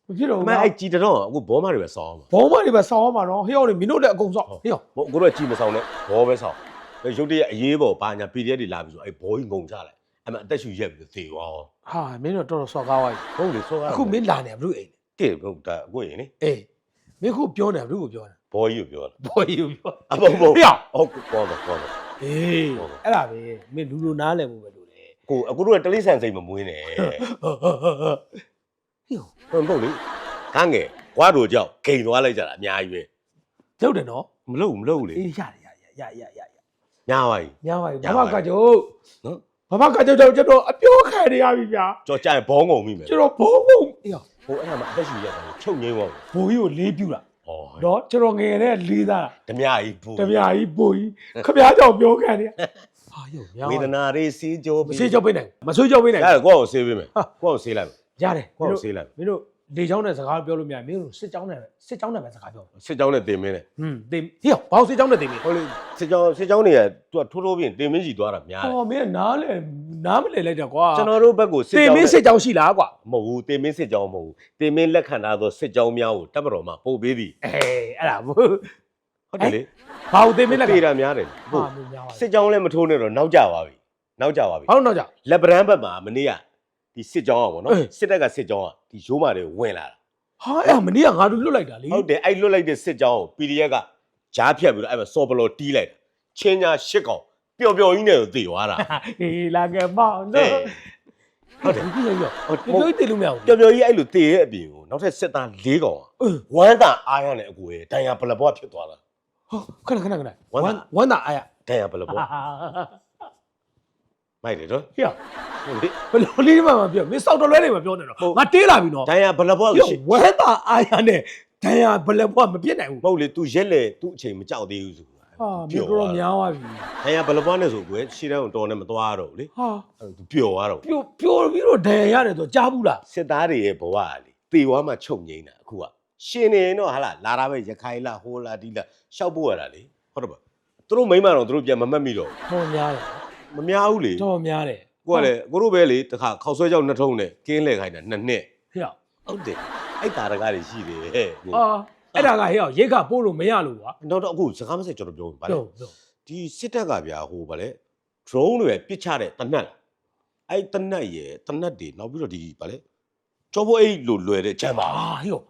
မဖြစ်တော့အဘူးမအဲ့ကြည်တော့အခုဘောမတွေပဲစောင်းမှာဘောမတွေပဲဆောင်းအောင်ပါနော်ဟေ့အောင်လေမင်းတို့လည်းအကုန်ဆောင်းဟေ့အောင်ဘောအခုတော့ကြည်မဆောင်နဲ့ဘောပဲစောင်းရုပ်တရက်အရေးပေါ်ဘာညာ PDF တွေလာပြီဆိုအဲ့ဘောကြီးငုံချလိုက် အဲ့မှာအသက်ရှူရက်ပြီးသေသွားဟာမင်းတို့တော်တော်ဆော့ကားသွားပြီဟုတ်လေစောကားအခုမင်းလာနေဘလို့အိမ်ကဲဟုတ်ဒါအခုရင်လေအေးမင်းခုပြောနေဘလို့ကိုပြောနေဘောကြီးကိုပြောတာဘောကြီးကိုပြောအဘုံဘုံဟေ့အောင်ဟုတ်ကောတော့ကောတော့အေးအဲ့ဒါပဲမင်းလူလူနားလည်မှုပဲလို့လေကိုအခုတို့ကတလိဆန်စိတ်မမွေးနဲ့ဟေ့အောင်ဟုတ်မဟုတ်လေကန်းငယ်ကွာတို့ကြောက်ဂိန်သွားလိုက်ကြတာအများကြီးပဲကျုပ်တယ်နော်မလုပ်ဘူးမလုပ်ဘူးလေအေးရတယ်ရရရရရရညာပါကြီးညာပါပြီညာဘာပါမှပြီကကြုတ်နော် ဘာမှကကြုတ်တော့ကျွန်တော်အပြောခံနေရပြီဗျာကြော်ကြရင်ဘောငုံမိမယ်ကျွန်တော်ဘုံဘုံအေးအောင်ဟိုအဲ့ဒါမှအသက်ရှူရက်တယ်ချုပ်ငိမ့်သွားဘူးဘိုးကြီးကိုလေးပြူတာဩနော်ကျွန်တော်ငယ်တဲ့လေးသားဓမြကြီးဘူးတပြားကြီးဘိုးကြီးခမ ्या ကြောင့်ပြောခံနေရဟာယုံများဝေဒနာတွေစီးကြောမဆေးကြောက်ပေးနိုင်မဆွေးကြောက်ပေးနိုင်ရတယ်ကိုယ့်ကိုဆေးပေးမယ်ကိုယ့်ကိုဆေးလိုက်မယ်ရတယ်ကိုယ့်ကိုဆေးလိုက်မင်းတို့ လေချောင်းနဲ့စကားပြောလို့မရမင်းတို့စစ်ချောင်းနဲ့စစ်ချောင်းနဲ့ပဲစကားပြော စစ်ကြောင်းနဲ့တင်မင်းနဲ့ ဟွန်းတင်ဟေ့ဘာလို့စစ်ချောင်းနဲ့တင်မင်း ဟုတ်လေစစ်ကြောင်းစစ်ကြောင်းတွေကသူကထိုးထိုးပြီးတင်မင်းကြီးသွားတာများတယ် ဟောမင်းနားလေနားမလဲလိုက်တော့ကွာ ကျွန်တော်တို့ဘက်ကိုစစ် တင် ကြောင်း မင်းစစ်ချောင်းရှိလားကွာ မဟုတ်ဘူးတင်မင်းစစ်ကြောင်းမဟုတ်ဘူးတင်မင်းလက်ခံထားသောစစ်ကြောင်းများကိုတပ်မတော်မှာပို့ပေးသည် အေးအဲ့ဒါဘူး ဟုတ်တယ်လေ ဘာလို့သိမင်းလက်က တေတာများတယ် ဟာ ဟုတ် မင်းများပါ စစ်ကြောင်းလည်းမထိုးနဲ့တော့နောက်ကျသွားပြီနောက်ကျသွားပြီ ဘာလို့တော့ကြ လက်ပရန်ဘက်မှာမနေ့ကဒီစစ်ကြောင်းอ่ะဗောနော် အေး စစ်တပ်ကစစ်ကြောင်းอ่ะ ဒီရိုးမာတွေဝင်လာတာဟာအဲ့မနေ့ကငါတို့လွတ်လိုက်တာလေဟုတ်တယ်အဲ့လွတ်လိုက်တဲ့စစ်ကြောင်းကို PDF ကဂျားဖြတ်ပြီးတော့အဲ့မှာစော်ဘလော်တီးလိုက်တာချင်းညာရှစ်ကောင်ပျော်ပျော်ကြီးနဲ့တော့သေသွားတာဟေးလာကဲမောင်နော်ဟုတ်တယ်ဒီလိုရောဟုတ်ဒီလိုသိလို့မရဘူးပျော်ပျော်ကြီးအဲ့လိုသေရဲ့အပြင်ကိုနောက်ထပ်စစ်သား၄ကောင်อ่ะအေးဝမ်းသာအားရနဲ့အကူရဲ့ဒဏ်ရာဘလဘွားဖြစ်သွားတာဟောခဏခဏခဏဝမ်းသာဝမ်းသာအားရဒဏ်ရာဘလဘွား မိုက်တယ်နော် ဟေ့ ဟုတ်လေ ဘယ်လိုလေးမှမပြောမင်းစောက်တော်လွဲနေမှာပြောနေတော့ငါတေးလာပြီနော် ဒဏ်ရာဘလဘွား ဟေ့ ကိုရှိ ဝမ်းသာအားရနဲ့ဒဏ်ရာဘယ်လက်ဘွားမပြစ်နိုင်ဘူး မဟုတ်လေ तू ရက်လေ तू အချိန်မကြောက်သေးဘူးဆို ဟာမင်းကတော့များသွားပြီ ဒဏ်ရာဘလဘွားနဲ့ဆိုကွယ်ရှေ့တန်းကိုတော်နဲ့မသွားတော့ဘူးလေ ဟာ အဲ့ तू ပျော်သွားတော့ ပြိုပြိုပြီးတော့ဒဏ်ရာရတယ်ဆိုကြားဘူးလား စစ်သားတွေရဲ့ဘဝကလေတေဝါမှချုပ်ငိမ့်တာအခုကရှင်နေရင်တော့ဟာလာလာတာပဲရခိုင်လားဟိုလားဒီလားရှောက်ဖို့ရတာလေဟုတ်တယ်ပါသူတို့မိမတော့သူတို့ပြန်မမှတ်မိတော့ တော်များတယ် ဘူး မများဘူးလေတော်များတယ်ကိုကလည်းကိုတို့ပဲလေတခါခောက်ဆွဲကြောက်နှစ်ထုံးနဲ့ကင်းလဲခိုင်းတာနှစ်နှစ်ဟေ့ဟုတ်တယ်အဲ့တာတကားတွေရှိတယ်ဟဲ့အာအဲ့ဒါကဟေ့ရိတ်ခပို့လို့မရလို့ကွာတော့တော့အခုစကားမဆက်ကျွန်တော်ပြောပါလေပြောပြောဒီစစ်တပ်ကဗျာဟိုဗာလေ drone တွေပစ်ချတဲ့တနက်လားအဲ့တနက်ရဲ့တနက်တွေနောက်ပြီးတော့ဒီဗာလေကျော်ဖို့အိတ်လို့လွယ်တဲ့ချမ်းပါအာဟေ့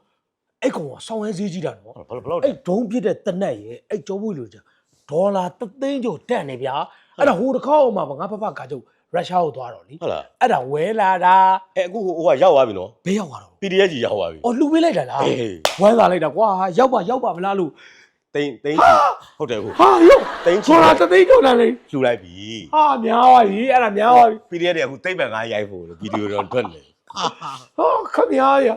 အဲ့ကောင်ကဆောင်းရဲစည်းကြီးတာနော်ဘယ်ဘယ်လောက်အဲ့ဒုံးပြစ်တဲ့တနက်ရဲ့အဲ့ကြောပွေလို့ကြာဒေါ်လာ3သိန်းကျော်တက်နေဗျာ အဲ့ဒါဟိုတစ်ခေါက်မှငါဖဖကကြုတ်ရုရှားကိုသွားတော့လीဟုတ်လားအဲ့ဒါဝဲလာတာအဲ့အခုဟိုကရောက်သွားပြီနော်ဘယ်ရောက်သွားတော့ PDF ကြီးရောက်သွားပြီအော်လှူပေးလိုက်တာလားအေးဝမ်းသာလိုက်တာကွာရောက်ပါရောက်ပါမလားလို့တိန်တိန်ချီဟုတ်တယ်ဟုတ်ဟာယောတိန်ချီဒေါ်လာ3သိန်းကျော်လာလေလှူလိုက်ပြီဟာများပါပြီအဲ့ဒါများပါပြီ PDF တွေအခုတိတ်ပံငါရိုက်ဖို့လို့ဗီဒီယိုတော့ထွက်နေဟောခမရရ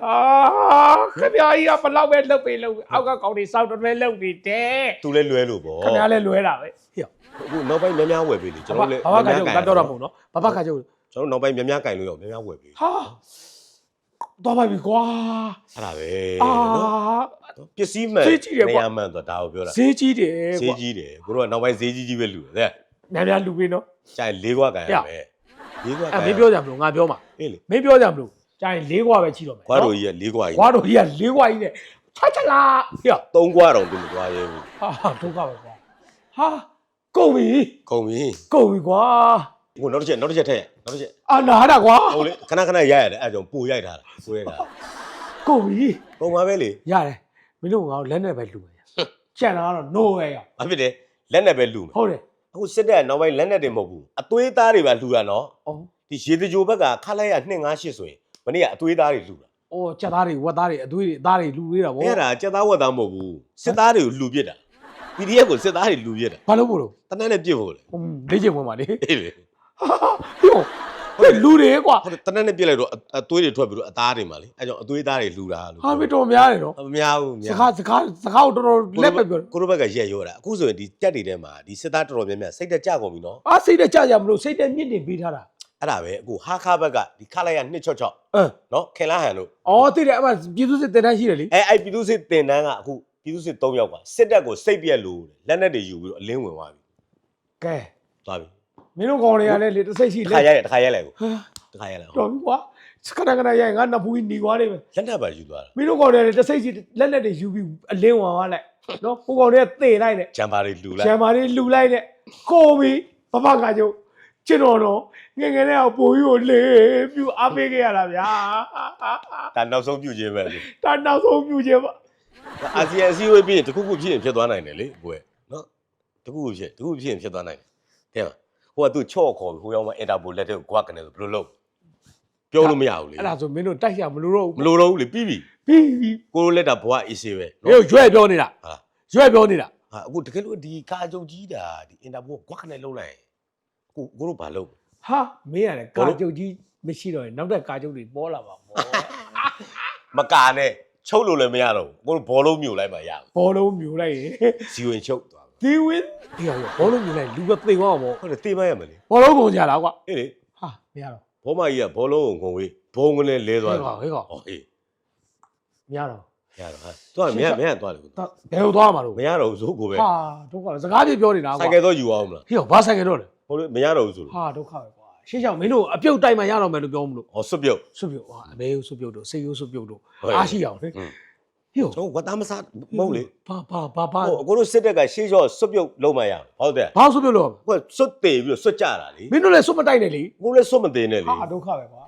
ခမရကြီးကဘလောက်ပဲလှုပ်ပေးလှုပ်ပေးအောက်ကကောင်တွေစောက်တော်ပဲလှုပ်နေတယ်သူလည်းလွဲလို့ပေါ့ခမရလည်းလွဲတာပဲဟေ့ အခုနောက်ပိုင်းများများဝယ်ပေးလေကျွန်တော်လည်းဘာဘာကကြုတ်ကတော့တော့မဟုတ်နော်ဘာဘာကကြုတ်ကျွန်တော်နောက်ပိုင်းများများကင်လို့ရအောင်များများဝယ်ပေးဟာတော့ပါပြီကွာအဲ့ဒါပဲအာနော်ပစ္စည်းမှန်ဈေးကြီးတယ်နေကွာရာမှန်ဆိုဒါကိုပြောတာဈေးကြီးတယ်ဈေးကွာကြီးတယ်ကိုတို့ကနောက်ပိုင်းဈေးကြီးကြီးပဲလှူတယ်များများလူပေးနော်ကြာရင်လေးခွာကန်ရမယ်လေးခွာကန်အဲ့မင်းပြောကြမလို့ငါပြောမှာအေးလေမင်းပြောကြမလို့ကြာရင်၄ခွာပဲချီတော့မယ်ခွာတော်ကြီးကလေးခွာကြီးခွာတော်ကြီးက၄ခွာကြီးနဲ့ချာချလာဟေ့သုံးခွာတော့သူမသွားရဲဘူးဟာဒုက္ခပဲကွာဟာ ကုန်ပြီကုန်ပြီကုန်ပြီကွာဟိုနောက်တစ်ချက်နောက်တစ်ချက်ထည့်နောက်တစ်ချက်အာနာတာကွာဟုတ်လေခဏခဏရိုက်ရတယ်အဲ့ကြောင့်ပူရိုက်ထားတာပူရိုက်တာကုန်ပြီပုံပါပဲလေရတယ်မင်းတို့ငါတို့လက်နဲ့ပဲလူမယ်ကြံလာတော့ no way ရဘာဖြစ်တယ်လက်နဲ့ပဲလှူမယ်ဟုတ်တယ်အခုစစ်တပ်ကနောက်ပိုင်းလက်နဲ့တွေမဟုတ်ဘူးအသွေးသားတွေပဲလှူတာနော်အော်ဒီရေတကြိုဘက်ကခလိုက်ရ258ဆိုရင်မနေ့ကအသွေးသားတွေလှူတာအော်ကြက်သားတွေဝက်သားတွေအသွေးတွေအသားတွေလူလေးတာဗောအဲ့ဒါစက်သားဝက်သားမဟုတ်ဘူးစစ်သားတွေကိုလှူပစ်တာ PDF ကိုစစ်သားတွေလှူပစ်တာဘာလို့ပို့လို့တနက်နဲ့ပြစ်ဖို့လေဟွန်းလေးချင်ဝင်ပါလေအေးလေဟိုဟဲ့လူတွေကွာဟုတ်တယ်တနက်နဲ့ပြစ်လိုက်တော့အအသွေးတွေထွက်ပြီးတော့အသားတွေမှာလေအဲ့ကြောင့်အသွေးသားတွေလှူတာလို့ဟာမတော်များတယ်နော်မများဘူးမစများကားစကားစကားကိုတော်တော်လက်ပဲပြောတယ်ကိုရိုဘက်ကရက်ရောတာအခုဆိုရင်ဒီကြက်တွေထဲမှာဒီစစ်သားတော်တော်များများစိတ်တက်ကြကုန်ပြီနော်အားစိတ်နဲ့ကြာကြမလို့စိတ်နဲ့မြင့်တင်ပေးထားတာအဲ့ဒါပဲအခုဟာခါဘက်ကဒီခလိုက်ရ266အင်းနော်ခင်လာဟန်တို့အော်သိတယ်အမပြည်သူစစ်တင်တန်းရှိတယ်လေအဲအဲ့ပြည်သူစစ်တင်တန်းကအခု ပြည်သူစစ်3ယောက်ကစစ်တပ်ကိုစိတ်ပြက်လို့လက်နက်တွေယူပြီးတော့အလင်းဝင်သွားပြီကဲသွားပြီမင်းတို့ကောင်တွေကလည်းလေတစ်စိတ်ရှိတစ်လက်ခါရိုက်ရတစ်ခါရိုက်လိုက်ကိုဟာတစ်ခါရိုက်လိုက်တော်ပြီကွာစကနကနရိုင်ငါနဖူးကြီးหนีသွားနေမယ်လက်နက်ပါယူသွားတာမင်းတို့ကောင်တွေကလည်းတစ်စိတ်ရှိလက်လက်တွေယူပြီးအလင်းဝင်သွားလိုက်နော်ကိုကောင်တွေကသေလိုက်တယ်ဂျမ်ပါတွေလူလိုက်ကျန်မာလေးလှူလိုက်တဲ့ကိုပြီဘဘကကျုပ်ကျင်တော်တော့ငယ်ငယ်နဲ့အပိုးကြီးကိုလေပြူအားပေးခဲ့ရတာဗျာဒါနောက်ဆုံးပြုခြင်းပဲလေ ဒါနောက်ဆုံးပြူခြင်းပါ အာဆီယံအစည်းအဝေးပြီးရင်တစ်ခုခုဖြစ်ရင်ဖြစ်သွားနိုင်တယ်လေဘွယ်နော်တစ်ခုခုဖြစ်တစ်ခုခုဖြစ်ရင်ဖြစ်သွားနိုင်တယ်တဲ့ဟိုကသူချော့ခေါ်ပြီးဟိုရောက်မှအင်တာပိုလက်တဲ့ကိုကွာကနေဆိုဘယ်လိုလုပ်ပြောလို့မရဘူးလေအဲ့ဒါဆိုမင်းတို့တိုက်ရမလို့တော့မလိုတော့ဘူးလေပြီးပြီပြီးပြီကိုလိုလက်တာဘွားအေးစေးပဲဟေ့ရွဲ့ပြောနေတာဟာရွဲ့ပြောနေတာဟာအခုတကယ်လို့ဒီကာကြုံကြီးတာဒီအင်တာပိုကွာကနေလုံးလိုက်ကိုကိုတို့ဘာလုပ်ဟာမင်းရတယ်ဘောကာလို့ကျုပ်ကြီးမရှိတော့ရင်နောက်တဲ့ကာကျုပ်တွေပေါ်လာပါမော မကာနဲ့ ချုပ်လို့လည်းမရတော့ဘူးကိုတို့ဘောလုံးမြူလိုက်မှရဘူးဘောလုံးမြူလိုက်ရင်ဇီဝင်ချုပ်သွားပြီဒီဝင်းဒီဟောဘောလုံးမြူလိုက်လူကသိသွားမှာဟုတ်တယ်တေးမရမလေဘောလုံးကုန်ကြတာကွာအေးလေဟာမရတော့ဘောမကြီးကဘောလုံးကိုငုံဝေးဘုံကလေးလဲသွားတယ်ဟေးကောင်ဟေးကောင်ဟောအေးမရတော့ရတော့ဟာသူကမရမရသွားတယ်ကိုဒါဘယ်လိုသွားမှာတော့မရတော့ဘူးဆိုကိုပဲဟာဒုက္ခပဲစကားပြေပြောနေတာကွာဆိုင်ကယ်တော့ယူအောင်မလားဟေ့ဘာဆိုင်ကတော့လဲဟုတ်လေမရတော့ဘူးဆိုလို့ဟာဒုက္ခပဲ ကွာရှင်းချောင်းမင်းတို့အပြုတ်တိုက်မှရတော့မယ်လို့ပြောမလို့ဟောစွတ်ပြုတ်ဆွပြုတ်ဟာအမေယုဆွပြုတ်တို့စေယုဆွပြုတ်တို့ဟုတ်ရဲ့အားရှိအောင်လေอืมဟဟေ့ကျွန်တော်ဝတ်သားမစားမဟုတ်လေဘာဘာဘာဘာဟိုအကိုတို့စစ်တက်ကရှေးချောစွတ်ပြုတ်လုံးမရအောင်ဟုတ်တယ်ဘာဆိုပြောလို့ဟိုစွတ်တေပြီးတော့စွတ်ကြတာလေမင်းတို့လည်းစွတ်မတိုက်နဲ့လေကိုလည်းစွတ်မသေးနဲ့လေဟာဒုက္ခပဲကွာ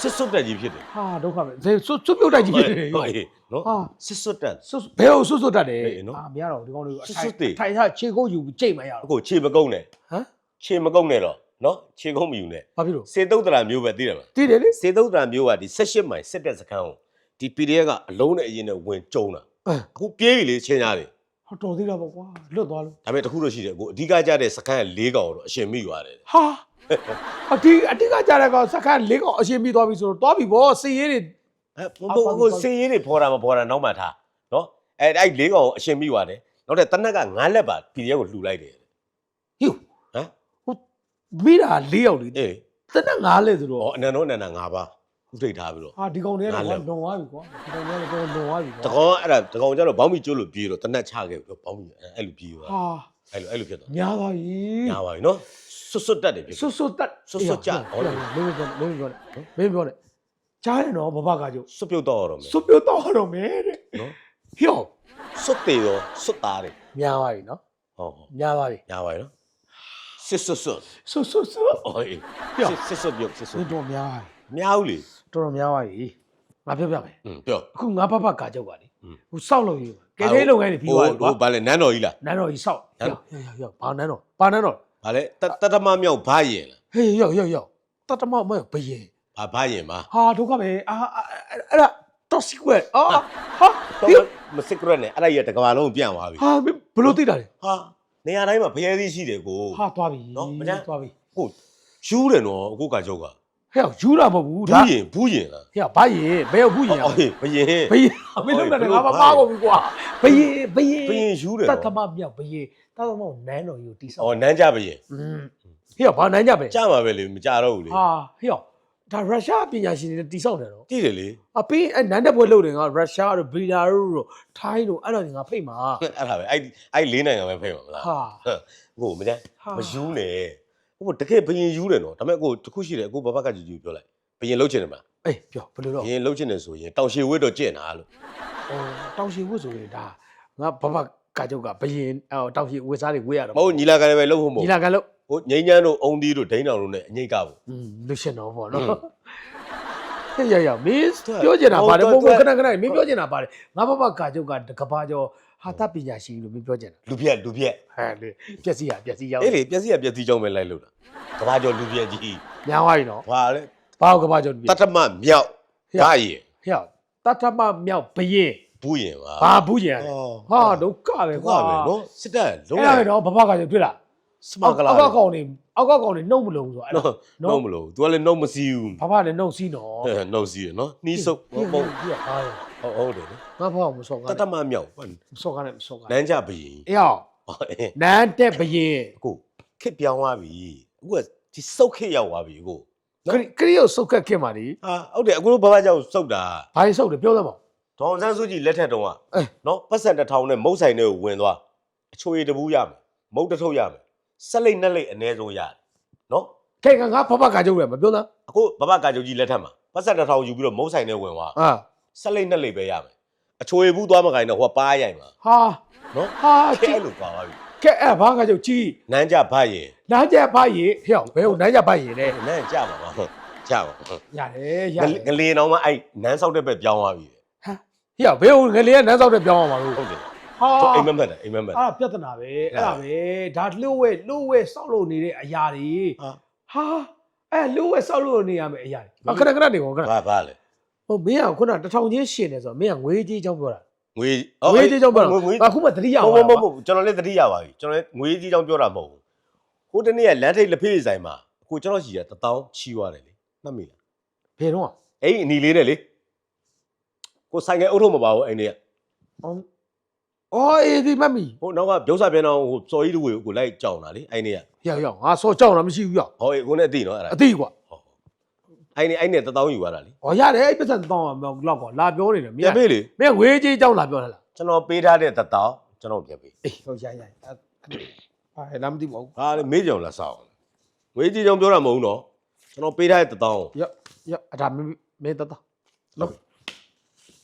စစ်စွတ်တက်ကြီးဖြစ်တယ်ဟာဒုက္ခပဲဇေစွတ်စွတ်ပြုတ်တိုက်ကြီးဖြစ်နေဟုတ်ဟေးနော်ဟာစစ်စွတ်တက်စွတ်ဘယ်ကိုစွတ်စွတ်တတ်တယ်ဟေးနော်အာမရတော့ဒီကောင်လေးစွတ်စွတ်တေထိုင်ထားခြေကုပ်ယူကြိတ်မရအတော့ကိုခြေမကုန်းနဲ့ဟမ်ခြေမကုန်းနဲ့တော့ နော်ခြေကုန်းမယူနဲ့ဘာဖြစ်လို့စေတုတ်တရာမျိုးပဲသိတယ်မလားတည်တယ်လေစေတုတ်တရာမျိုးကဒီ16မိုင်စစ်တက်စခန်းကိုဒီ PDF ကအလုံးနဲ့အရင်နဲ့ဝင်ကျုံတာအဲအခုပြေးပြီလေချင်းကြားတယ်ဟောတော်သေးတာပေါ့ကွာလွတ်သွားလို့ဒါပေမဲ့တစ်ခုတော့ရှိတယ်အခုအဓိကကြတဲ့စခန်းက၄កောင်တော့အရှင်မိသွားတယ်ဟာအတီအတိကကြတဲ့ကောင်စက္ကန့်၄ကောင်အရှင်ပြီးသွားပြီဆိုတော့သွားပြီဗောစီရေးတွေအဲဘို့ဘို့စင်ရည်တွေဖော်တာမဖော်တာနောက်မှထားနော်အဲအဲ့၄កောင်ကိုအရှင်မိသွားတယ်နောက်တဲ့တနက်က9လက်ပါ PDF ကိုလှူလိုက်တယ်ဟိုဟမ်ဟို မိတာ၄ယောက်လေအေးတနက်၅လဲဆိုတော့ဩအနန္တောအနန္ဒ9ပါဥထိတ်ထားပြီးတော့ ဟာဒီကောင်တွေကငါးလည်းလက်လွန်သွားပြီကွာဒီကောင်တွေကလည်းလွန်သွားပြီတကွာကောင်အဲ့ဒါတကောင်ကျတော့ဘောင်းမီကျွတ်လို့ပြေးတော့တနက်ချခဲ့ပြီးတော့ဘောင်းမီအဲ့လိုပြေးသွားဟာအဲ့လိုအဲ့လိုဖြစ်သွားညားသွားပြီညာပါပြီနော်ဆွတ်ဆွတ်တက်တယ်ဖြစ်ဆွတ်ဆွတ်တက်ဆွတ်ဆွတ်ကြဟောတယ်မင်းပြောမင်းပြောမင်းပြောတယ်ကြားတယ်နော်ဘဘကကျုပ်ဆွတ်ပြုတ်တော့ရတော့မယ်ဆွတ်ပြုတ်တော့တော့မယ်တဲ့နော်ဟေ့ဆွတ်သေးရောဆွတ်သားတယ်ညားသွားပြီနော်ဟောဟောညားသွားပြီ ညာပါပြီနော်စစ် ဆွတ်ဆွတ် ဆွတ်ဆွတ်ဆွတ် အော်အေး ပြော စစ်ဆွတ်ပြုတ်စစ်ဆွ ဒီ တ် တော့များပြီ မြောက်လေ တော်တော်များသွားပြီငါပြောပြမယ် อืมပြော အခုငါဘဘကကျုပ်ကလေ อืม ဟိုစောက်လို့ရကဲသေးလုပ်ငန်းတွေပြီးသွားပြီကွာ ဟိုဘာလဲနန်းတော်ကြီးလား နန်းတော်ကြီးစောက် နန်း ရောက်ရောက်ရောက်ဘာနန်းတော်ဘာနန်းတော် ဘာလဲတတတမမြောက်ဘာရင်လား ဟေးရောက်ရောက်ရောက်တတ်တမမဘယင် ဘာဘာရင်ပါ ဟာဒုက္ခပဲအာအဲ့ဒါ toxic ဝဲအာဟာ တော့မစစ်ကြရက်နဲ့အဲ့ဒါကြီးကတကဘာလုံးပြန်သွားပြီ ဟာဘလို့သိတာလဲ ဟာ နေရာတိုင်းမှာဖျဲသီးရှိတယ်ကိုဟာသွားပြီနော်မကျန်သွားပြီဟုတ်ယူးတယ်နော်အခုကကြောက်ကဟဲ့ယူတာမဟုတ်ဘူးဘူးဒါရင်ဘူးရင်လားဟဲ့ဘာရင်ဘယ်ဘူးရင်အော်ဟေးဘယင်ဘယင်မင်းလုံးတယ်ငါမမားကုန်ပြီကွာဘယင်ဘယင်ဘယင်ယူးတယ်တတ်တနော်မမြောက်ဘယင်တတ်တမနန်းတော်ကြီးကိုတီးဆောက်အော်နန်းကြဘယင်อืมဟဲ့ဘာနန်းကြပဲကြမှာပဲလေမကြတော့ဘူးလေဟာဟဲ့ ဒါရုရှားပညာရှင်တွေတီးဆောက်တယ်နော်ကြည့်တယ်လေအပေးအဲနန်းတဲ့ဘွဲလုပ်တယ်ငါရုရှားတို့ဘီလာတို့ထိုင်းတို့အဲ့ဒါတွေငါဖိတ်မှာအဲ့ဒါပဲအဲ့အဲ့လေးနိုင်ငံပဲဖိတ်မှာမလားဟာကိုမကြဟာမယူးနဲ့ဟိုတကယ်ဘယင်ယူးတယ်နော်ဒါပေမဲ့ကိုတခုရှိတယ်အခုဘဘကကြည့်ကြည့်ပြောလိုက်ဘယင်လှုပ်ချင်တယ်မလားအေးပြောဘယ်လိုတော့ဘယင်လှုပ်ချင်တယ်ဆိုရင်တောင်ရှည်ဝဲတော့ကျင့်တာလို့ဟိုတောင်ရှိဝတ်ဆိုရင်ဒါငါဘဘ ကာချုပ်ကဘယင်တောက်ရှိဝေစားတွေဝေးရတော့မဟုတ်ညီလာခံလည်းပဲလုပ်ဖို့မဟုတ်ညီလာခံလို့ဟိုငိမ့်ညမ်းတို့အုံသီးတို့ဒိန်းတောင်တို့နဲ့အငိတ်ကဘူးလူရှင်တော်ပေါ့နော်ရရမင်းပြောချင်တာပါတယ်ပုံပုံခဏခဏမင်းပြောချင်တာပါတယ်ငါဘဘကာချုပ်ကတကဘာကျော်ဟာတပညာရှိလို့မင်းပြောချင်တာလူပြက်လူပြက်ဟဲ့လေပျက်စီးရပျက်စီးရောက်အေးလေပျက်စီးရပျက်စီးကြောင်းပဲလိုက်လို့လားကဘာကျော်လူပြက်ကြီးမြောက်ဝိုင်းနော်ဟာလေဘာကဘာကျော်လူပြက်တတမမြောက်ဒါရေဟဲ့တတမမြောက်ဘရင် ဘူးရင်ပါဘာဘူးရင်အော်ဟာဒုက္ခပဲဟုတ်ကွာကပဲနော်စစ်တပ်လုံးအဲ့ဒါပဲနော်ဘဘကကျော်တွေ့လားစမကလာအောက်ကကောင်နေအောက်ကကောင်နေနှုတ်မလုံးဆိုအဲ့ဒါနော်နော်မလို့ तू ကလည်းနှုတ်မစီဘူးဘဘလည်းနှုတ်စီးနော်ဟဲ့နှုတ်စီရနော်နှီးဆုပ်ဟုဟုတ်တ်ဟုတ်ပြဟာဟုတ်တယ်နော်ငါဘောမစောကတတမမြောက်ဘာမစောကနဲ့မစောကနန်းကြဘရင်အေးအောင်ဟောအေးနန်းတက်ဘရင်အခုခစ်ပြောင်းသွားပြီအခုကဒီစုတ်ခစ်ရောက်သွားပြီအခုခရီခရီကိုစုတ်ခက်ခင်ပါလေဟာဟုတ်တယ်အခုတို့ဘာဘာကြောင့်စုတ်တာဘာကြီးစုတ်တယ်ပြောသမော ဒေါအောင်ဆန်းစုကြည်လက်ထက်တုန်းကအေးနော်ပတ်စံတစ်ထောင်နဲ့မုတ်ဆိုင်တွေကိုဝင်သွားအချိုရည်တပူးရမယ်မုတ်တစ်ထုပ်ရမယ်ဆက်လိတ်နဲ့လိတ်အ ਨੇ ဆုံးရတယ်နော်ခဲကငါဘဘကကြုတ်တယ်မပြောသားအခုဘဘကာချုပ်ကြီးလက်ထက်မှာပတ်စံတစ်ထောင်ယူပြီးတော့မုတ်ဆိုင်နဲ့ဝင်သွားအာဆက်လိတ်နဲ့လိတ်ပဲရမယ်အချိုရည်ဘူးသွားမကိုင်းတော့ဟိုကပါးရိုင်မှာဟာနော်ဟာခဲကြည့်လို့သွားပါပြီခဲအဲ့ဘာကကြုတ်ကြီးနန်းကြဘရင်နန်းချက်ဘရင်ဟဲ့အောင်ဘယ်ကိုနန်းချက်ဘရင်လဲနန်းကြပါပါဟုတ်ကြပါဟုတ်ရတယ်ရငတယ်ငလေတော့မှအဲ့နန်းဆောက်တဲ့ဘက်ပြောင်းသွားပြီ ဟဲ့အောင်ဘယ်ကိုငလေးကနန်းစောက်တဲ့ပြောင်းအောင်ပါလို့ဟုတ်တယ်ဟာတော့အိမ်မက်မက်တယ်အိမ်မက်မက်တယ် အဲ့ဒါပြဿနာပဲအဲ့ဒါပဲဒါလှုပ်ဝဲလှုပ်ဝဲစောက်လို့နေတဲ့အရာတွေဟာဟာအဲ့လှုပ်ဝဲစောက်လို့နေရမယ့်အရာတွေခဏခဏနေကောခဏဘာဘာလဲဟိုမင်းကခုနတထောင်ချင်းရှင်နေဆိုတော့မင်းကငွေကြီးချောင်းပြောတာငွေငွေကြီးချောင်းပြောတာငွေအခုမှသတိရမအောင်ဟုတ်မဟုတ်မဟုတ်ကျွန်တော်လည်းသတိရပါပြီကျွန်တော်လည်းငွေကြီးကြောင်းပြောတာမဟုတ်ဘူးဟိုတနေ့ကလမ်းထိပ်လက်ဖေးဆိုင်မှာအခုကျွန်တော်ရှိရတထောင်ချီသွားတယ်လေမှတ်မိလားဘယ်တော့ အဲ့ဒီအနီလေးနဲ့လေ ကိုဆိုင်ငယ်အုပ်ထုတ်မပါဘူးအဲ့ဒီကအော်အော်အေးဒီမမီဟိုနောက်ကဗျောက်စာပြန်တော့ဟိုစော်ကြီးတို့ကိုလိုက်ကြောင်တာလေအဲ့ဒီကရောက်ရောက်ငါစောကြောက်တာမရှိဘူးရောက်ဟောအေးကိုနဲ့အသိနော်အဲ့ဒါအသိကွာဟုတ်အဲ့ဒီအဲ့နဲ့တထောင်ယူသွားတာလေ။အော်ရတယ်အဲ့ပတ်စံတောင်းအောင်လောက်ကွာလာပြောနေတယ်မပြန်င်းပေးလေမင်းငွေကြီးကြောင်းလာပြောတာလားကျွန်တော်ပေးထားတဲ့တထောင်ကျွန်တော်ပြန်ပေး။အေးဟုတ်ရရ။ဟာလမ်းမသိပါဘူးဟာလေမေးကြောင်လာဆောက်ငွေကြီးကြောင်းပြောတာမဟုတ်ဘူးနော်ကျွန်တော်ပေးထားတဲ့တထောင်။ရရအဒါမင်းမင်းတတလောက်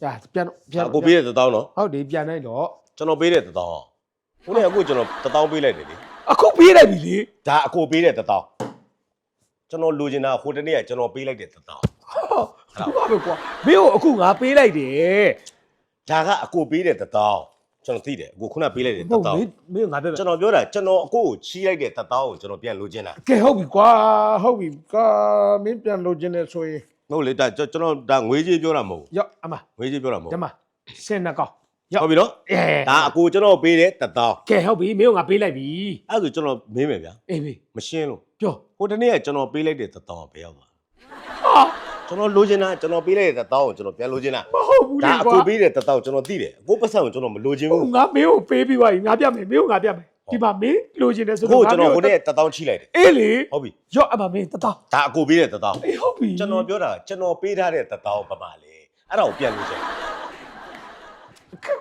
ရပြန်ပြန်အကိုပေးတဲ့တစ်တောင်းနော်ဟုတ်တယ်ပြန်လိုက်တော့ကျွန်တော်ပေးတဲ့တစ်တောင်းခုနကအခုကျွန်တော်တစ်တောင်းပေးလိုက်တယ်လေအခုပြေးလိုက်ပြီလေဒါအကိုပေးတဲ့တစ်တောင်းကျွန်တော်လိုချင်တာဟိုတနေ့ကကျွန်တော်ပေးလိုက်တဲ့တစ်တောင်းဟုတ်ပါပဲကွာမင်းကိုအခုငါပေးလိုက်တယ်ဒါကအကိုပေးတဲ့တစ်တောင်းကျွန်တော်သိတယ်အကိုခုနပေးလိုက်တဲ့ဟုတစ်တ်တောင်းမင်းမင်းငါပြောပြကျွန်တော်ပြောတာကျွန်တော်အကိုကိုချီးလိုက်တဲ့တစ်တောင်းကိုကျွန်တော်ပြန်လိုချင်တာကဲဟုတ်ပြီကွာဟုတ်ပြီကွာမင်းပြန်လို့ခြင်းနဲ့ဆိုရင် မဟုတ်လေဒါကျွန်တော်ဒါငွေကြီးပြောတာမဟုတ်ရော့အမဘူးငွေကြီးပြောတာမဟုတ်ဒီဘူးမှာစင်နှကောင်ဟုတ်ပြီနော်အဲဒါအကိုကျွန်တော်ပေးတဲ့တစ်တောင်းကဲဟုတ်ပြီမင်းကငါပေးလိုက်ပြီအဲ့ဒါဆိုကျွန်တော်မေးမယ်ဗျာအေးပြီမရှင်းလို့ပြောဟိုတနေ့ကကျွန်တော်ပေးလိုက်တဲ့တစ်တောင်းကဘယ်ရောက်သွားဟာကျွန်တော်လိုချင်တာကျွန်တော်ပေးလိုက်တဲ့တစ်တောင်းကိုကျွန်တော်ပြန်လိုချင်တာမဟုတ်ဘူးဒါလေအကွာကိုပေးတဲ့တစ်တောင်းကျွန်တော်သိတယ်အကိုပတ်စံကိုကျွန်တော်မလိုချင်ဘူးငါမင်းကိုပေးပြီးပါပြီငါပြမယ်မင်းကိုငါပြမယ် ဒီမှာမင်းလိုချင်တယ်ဆိုကိုတော့ကျွန်တော်ဟိုနေ့တစ်တောင်းချိလိုက်တယ်အေးလေဟုတ်ပြီရော့အမမင်းတတော်ဒါအကိုပေးတဲ့တစ်တောင်းအေးဟုတ်ပြီကျွန်တော်ပြောတာကျွန်တော်ပေးထားတဲ့တစ်တောင်းပမာလေအဲ့ဒါကိုပြန်လိုချင်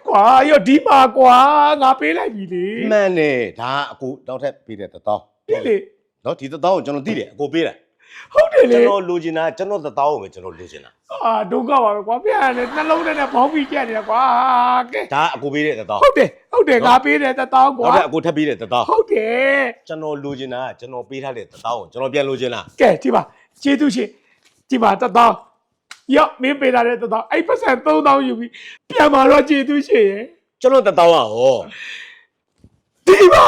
ကွာရော့ဒီမှာကွာငါပေးလိုက်ပြီလေမှန်တယ်ဒါအကိုတောက်ထက်ပေးတဲ့တစ်တောင်းအေးလေနော်ဒီတစ်တောင်းကိုကျွန်တော်သိတယ်အကိုပေးတာ ဟုတ်တယ်လေကျွန်တော်လိုချင်တာကျွန်တော်သသားကိုပဲကျွန်တော်လိုချင်တာအာဒုက္ခပါပဲကွာဖေကလည်းနှလုံးထဲနဲ့ဘောင်းပြီးကြက်နေတာကွာကဲဒါအကိုပေးတဲ့သသားဟုတ်တယ်ဟုတ်တယ်ငါပေးတဲ့သသားကွာဟုတ်တယ်အကိုထပ်ပေးတဲ့သသားဟုတ်တယ်ကျွန်တော်လိုချင်တာကျွန်တော်ပေးထားတဲ့သသားကိုကျွန်တော်ပြန်လိုချင်တာကဲဒီပါကျေးဇူးရှင်ဒီပါသသားယော့မင်းပေးထားတဲ့သသားအဲ့ပတ်စံ3000ယူပြီးပြန်มาတော့ကျေးဇူးရှင်ရယ်ကျွန်တော်သသားကဟောဒီပါ